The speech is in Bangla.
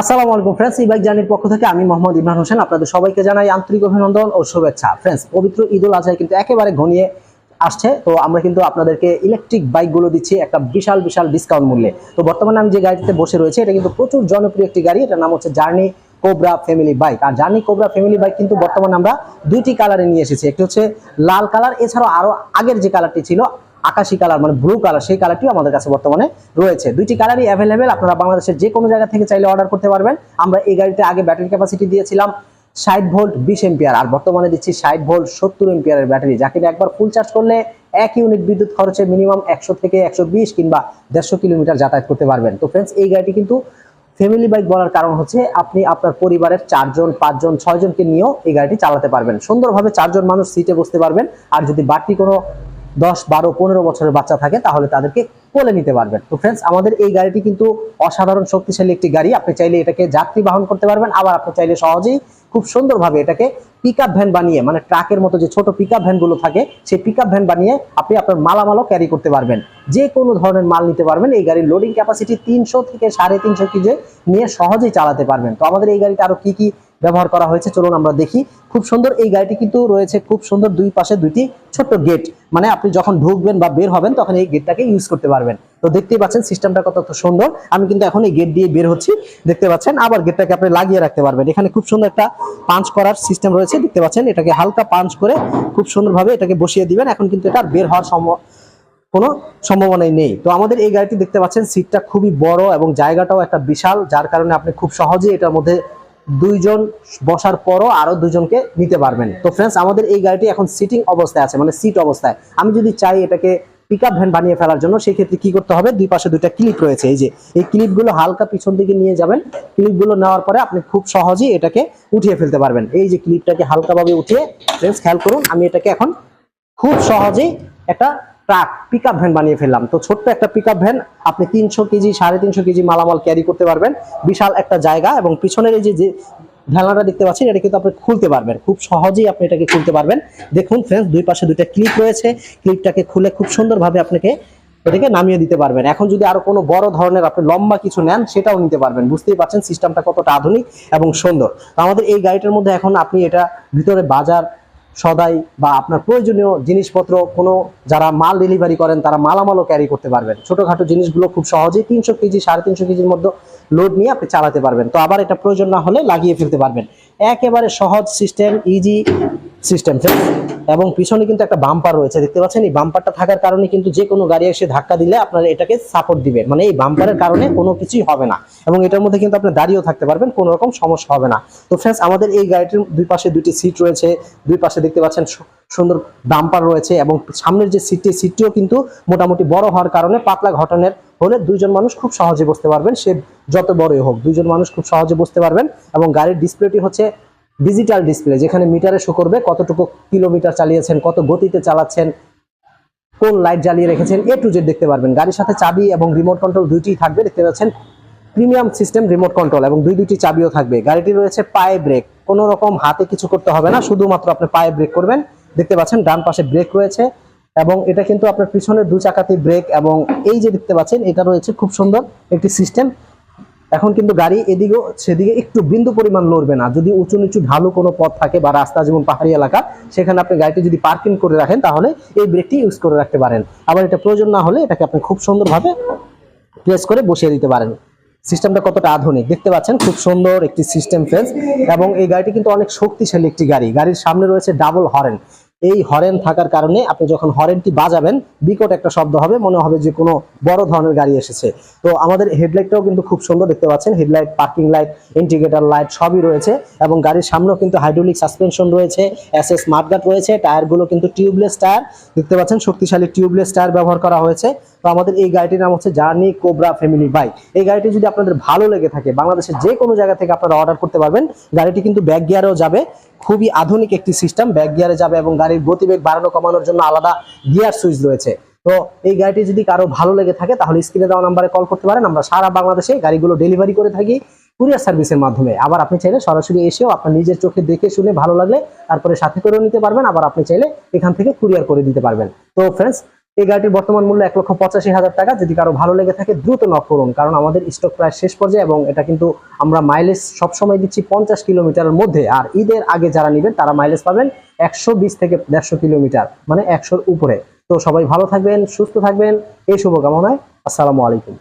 আসসালামু আলাইকুম ফ্রেন্ডস ই বাইক জার্নির পক্ষ থেকে আমি মোহাম্মদ ইমরান হোসেন। আপনাদের সবাইকে জানাই আন্তরিক অভিনন্দন ও শুভেচ্ছা। ফ্রেন্ডস, পবিত্র ঈদ উল আজহায় কিন্তু একেবারে ঘনিয়ে আসছে। তো আমরা কিন্তু আপনাদেরকে ইলেকট্রিক বাইকগুলো দিচ্ছি একটা বিশাল বিশাল ডিসকাউন্ট মূল্যে। তো বর্তমানে আমি যে গাড়িতে বসে রয়েছে, এটা কিন্তু প্রচুর জনপ্রিয় একটি গাড়ি। এটার নাম হচ্ছে জার্নি কোবরা ফ্যামিলি বাইক আর জার্নি কোবরা ফ্যামিলি বাইক কিন্তু বর্তমানে আমরা দুইটি কালারে নিয়ে এসেছি। একটি হচ্ছে লাল কালার এছাড়াও আরও আগের যে কালারটি ছিল আকাশি কালার মানে ব্লু কালার, সেই কালারটিও আমাদের কাছে বর্তমানে রয়েছে। দুইটি কালারই অ্যাভেলেবেল আপনারা বাংলাদেশের যে কোনো জায়গা থেকে চাইলে অর্ডার করতে পারবেন। আমরা এই গাড়িতে আগে ব্যাটারি ক্যাপাসিটি দিয়েছিলাম ষাট ভোল্ট বিশ এম্পিয়ার আর বর্তমানে দিচ্ছি ষাট ভোল্ট সত্তর এম্পিয়ারের ব্যাটারি যাকে একবার ফুল চার্জ করলে এক ইউনিট বিদ্যুৎ খরচে মিনিমাম একশো থেকে একশো বিশ কিংবা দেড়শো কিলোমিটার যাতায়াত করতে পারবেন। তো ফ্রেন্ডস এই গাড়িটি কিন্তু ফ্যামিলি বাইক বলার কারণ হচ্ছে আপনি আপনার পরিবারের চারজন, পাঁচজন, ছয়জনকে নিয়েও এই গাড়িটি চালাতে পারবেন। সুন্দরভাবে চারজন মানুষ সিটে বসতে পারবেন। আর যদি বাড়তি কোনো দশ, বারো, পনেরো বছরের বাচ্চা থাকে, তাহলে তাদেরকে কোলে নিতে পারবেন। তো ফ্রেন্ডস আমাদের এই গাড়িটি কিন্তু অসাধারণ শক্তিশালী একটি গাড়ি। আপনি চাইলে এটাকে যাত্রী বাহন করতে পারবেন, আবার আপনি চাইলে সহজেই খুব সুন্দরভাবে এটাকে পিক ভ্যান বানিয়ে মানে ট্রাকের মতো যে ছোট পিক ভ্যানগুলো থাকে, সেই পিক ভ্যান বানিয়ে আপনি আপনার মালামালও ক্যারি করতে পারবেন। যে কোনো ধরনের মাল নিতে পারবেন, এই গাড়ির লোডিং ক্যাপাসিটি তিনশো থেকে সাড়ে তিনশো কেজি নিয়ে সহজেই চালাতে পারবেন। তো আমাদের এই গাড়িটা আরও কি কি ব্যবহার করা হয়েছে। চলুন আমরা দেখি। খুব সুন্দর এই গাড়িটি কিন্তু রয়েছে। খুব সুন্দর দুই পাশে দুইটি ছোট্ট গেট মানে আপনি যখন ঢুকবেন বা বের হবেন, তখন এই গেটটাকে ইউজ করতে পারবেন। তো দেখতেই পাচ্ছেন সিস্টেমটা কত সুন্দর। আমি কিন্তু এখন এই গেট দিয়ে বের হচ্ছি। দেখতে পাচ্ছেন, আবার গেটটাকে আপনি লাগিয়ে রাখতে পারবেন। এখানে খুব সুন্দর একটা পাঞ্চ করার সিস্টেম রয়েছে। দেখতে পাচ্ছেন, এটাকে হালকা পাঞ্চ করে খুব সুন্দরভাবে এটাকে বসিয়ে দিবেন। এখন কিন্তু এটা বের হওয়ার সম্ভব কোনো সম্ভাবনাই নেই। তো আমাদের এই গাড়িটি দেখতে পাচ্ছেন সিটটা খুবই বড় এবং জায়গাটাও একটা বিশাল, যার কারণে আপনি খুব সহজেই এটার মধ্যে দুইজন বসার পরও আরও দুজনকে নিতে পারবেন। তো ফ্রেন্ডস আমাদের এই গাড়িটি এখন সিটিং অবস্থায় আছে মানে সিট অবস্থায়। আমি যদি চাই এটাকে পিক আপ ভ্যান বানিয়ে ফেলার জন্য সেই ক্ষেত্রে কি করতে হবে? দুই পাশে দুইটা ক্লিপ রয়েছে। এই যে, এই ক্লিপগুলো হালকা পিছন দিকে নিয়ে যাবেন। ক্লিপগুলো নেওয়ার পরে আপনি খুব সহজেই এটাকে উঠিয়ে ফেলতে পারবেন। এই যে ক্লিপটাকে হালকাভাবে উঠিয়ে ফ্রেন্ডস খেয়াল করুন, আমি এটাকে এখন খুব সহজেই একটা ট্রাক পিক ভ্যান বানিয়ে ফেললাম। তো ছোট্ট একটা পিক ভ্যান আপনি তিনশো কেজি, সাড়ে তিনশো কেজি মালামাল ক্যারি করতে পারবেন। বিশাল একটা জায়গা এবং পিছনের এই যে ঢালাটা দেখতে পাচ্ছেন, এটা কিন্তু আপনি খুলতে পারবেন। খুব সহজেই আপনি এটাকে খুলতে পারবেন। দেখুন ফ্রেন্ডস দুই পাশে দুইটা ক্লিপ রয়েছে। ক্লিপটাকে খুলে খুব সুন্দরভাবে আপনাকে এটাকে নামিয়ে দিতে পারবেন। এখন যদি আরও কোনো বড় ধরনের আপনি লম্বা কিছু নেন, সেটাও নিতে পারবেন। বুঝতেই পারছেন সিস্টেমটা কতটা আধুনিক এবং সুন্দর। আমাদের এই গাড়িটার মধ্যে এখন আপনি এটা ভিতরে বাজার সদাই বা আপনার প্রয়োজনীয় জিনিসপত্র, কোনো যারা মাল ডেলিভারি করেন, তারা মালামালও ক্যারি করতে পারবেন। ছোটোখাটো জিনিসগুলো খুব সহজেই তিনশো কেজি, সাড়ে তিনশো কেজির মধ্যে লোড নিয়ে আপনি চালাতে পারবেন। তো আবার এটা প্রয়োজন না হলে লাগিয়ে ফেলতে পারবেন। একেবারে সহজ সিস্টেম ইজি সিস্টেম এবং পিছনে কিন্তু একটা বাম্পার রয়েছে, দেখতে পাচ্ছেন? এই বাম্পারটা থাকার কারণে কিন্তু যে কোনো গাড়ি এসে ধাক্কা দিলে আপনার এটাকে সাপোর্ট দিবে মানে এই বাম্পারের কারণে কোনো কিছুই হবে না। এবং এটার মধ্যে কিন্তু আপনি দাঁড়িয়েও থাকতে পারবেন, কোনো রকম সমস্যা হবে না। তো ফ্রেন্ডস আমাদের এই গাড়িটির দুই পাশে দুইটি সিট রয়েছে। দুই পাশে দেখতে পাচ্ছেন সুন্দর বাম্পার রয়েছে এবং সামনের যে সিটটি সিটটিও কিন্তু মোটামুটি বড় হওয়ার কারণে পাতলা ঘটনের হলে দুইজন মানুষ খুব সহজে বসতে পারবেন, সে যত বড়ই হোক, দুইজন মানুষ খুব সহজে বসতে পারবেন এবং গাড়ির ডিসপ্লেটি হচ্ছে ডিজিটাল ডিসপ্লে যেখানে মিটারে শো করবে কতটুকু কিলোমিটার চালিয়েছেন, কত গতিতে চালাচ্ছেন, কোন লাইট জ্বালিয়ে রেখেছেন এ টু জেড দেখতে পারবেন। গাড়ির সাথে চাবি এবং রিমোট কন্ট্রোল দুইটিই থাকবে, দেখতে পাচ্ছেন? প্রিমিয়াম সিস্টেম রিমোট কন্ট্রোল এবং দুই দুইটি চাবিও থাকবে। গাড়িটি রয়েছে পায়ে ব্রেক কোনো রকম হাতে কিছু করতে হবে না, শুধুমাত্র আপনি পায়ে ব্রেক করবেন। দেখতে পাচ্ছেন, ডান পাশে ব্রেক রয়েছে। এবং এটা কিন্তু আপনার পিছনের দু চাকাতে ব্রেক এবং এই যে দেখতে পাচ্ছেন, এটা রয়েছে খুব সুন্দর একটি সিস্টেম এখন কিন্তু গাড়ি এদিকেও সেদিকে একটু বিন্দু পরিমাণ লড়বে না। যদি উঁচু নিচু ঢালু কোনো পথ থাকে বা রাস্তা যেমন পাহাড়ি এলাকা, সেখানে আপনি গাড়িটি যদি পার্কিং করে রাখেন, তাহলে এই ব্রেকটি ইউজ করে রাখতে পারেন। আবার এটা প্রয়োজন না হলে এটাকে আপনি খুব সুন্দরভাবে প্লেস করে বসিয়ে দিতে পারেন। সিস্টেমটা কতটা আধুনিক? দেখতে পাচ্ছেন, খুব সুন্দর একটি সিস্টেম ফেন্স এবং এই গাড়িটি কিন্তু অনেক শক্তিশালী একটি গাড়ি। গাড়ির সামনে রয়েছে ডাবল হরেন এই হরেন থাকার কারণে আপনি যখন হরেনটি বাজাবেন, বিকট একটা শব্দ হবে, মনে হবে যে কোনো বড় ধরনের গাড়ি এসেছে। তো আমাদের হেডলাইটটাও কিন্তু খুব সুন্দর দেখতে পাচ্ছেন। Headlight parking light indicator light সবই রয়েছে এবং গাড়ির সামনেও কিন্তু হাইড্রোলিক সাসপেনশন রয়েছে এস এস গার্ড রয়েছে, টায়ারগুলো কিন্তু টিউবলেস টায়ার। দেখতে পাচ্ছেন, শক্তিশালী টিউবলেস টায়ার ব্যবহার করা হয়েছে। তো আমাদের এই গাড়িটির নাম হচ্ছে জার্নি কোবরা ফ্যামিলি বাইক এই গাড়িটি যদি আপনাদের ভালো লেগে থাকে, বাংলাদেশের যে কোনো জায়গা থেকে আপনারা অর্ডার করতে পারবেন, গাড়িটি কিন্তু ব্যাক গিয়ারেও যাবে। খুবই আধুনিক একটি সিস্টেম। ব্যাক গিয়ারে যাবে এবং গাড়ির গতিবেগ বাড়ানো, কমানোর জন্য আলাদা গিয়ার সুইচ রয়েছে। তো এই গাড়িটি যদি কারও ভালো লেগে থাকে, তাহলে স্ক্রিনে দেওয়া নাম্বারে কল করতে পারেন। আমরা সারা বাংলাদেশে গাড়িগুলো ডেলিভারি করে থাকি কুরিয়ার সার্ভিসের মাধ্যমে। আবার আপনি চাইলে সরাসরি এসেও আপনার নিজের চোখে দেখে শুনে ভালো লাগলে তারপরে সাথে করেও নিতে পারবেন। আবার আপনি চাইলে এখান থেকে কুরিয়ার করে দিতে পারবেন। তো ফ্রেন্ডস এই গাড়িটির বর্তমান মূল্য এক লক্ষ পঁচাশি হাজার টাকা। যদি কারও ভালো লেগে থাকে, দ্রুত নক করুন, কারণ আমাদের স্টক প্রায় শেষ পর্যায়ে এবং এটা কিন্তু আমরা মাইলেজ সবসময় দিচ্ছি পঞ্চাশ কিলোমিটারের মধ্যে। আর ঈদের আগে যারা নেবেন, তারা মাইলেজ পাবেন একশো বিশ থেকে দেড়শো কিলোমিটার মানে একশোর উপরে। তো সবাই ভালো থাকবেন, সুস্থ থাকবেন। এই শুভকামনায়, আসসালামু আলাইকুম।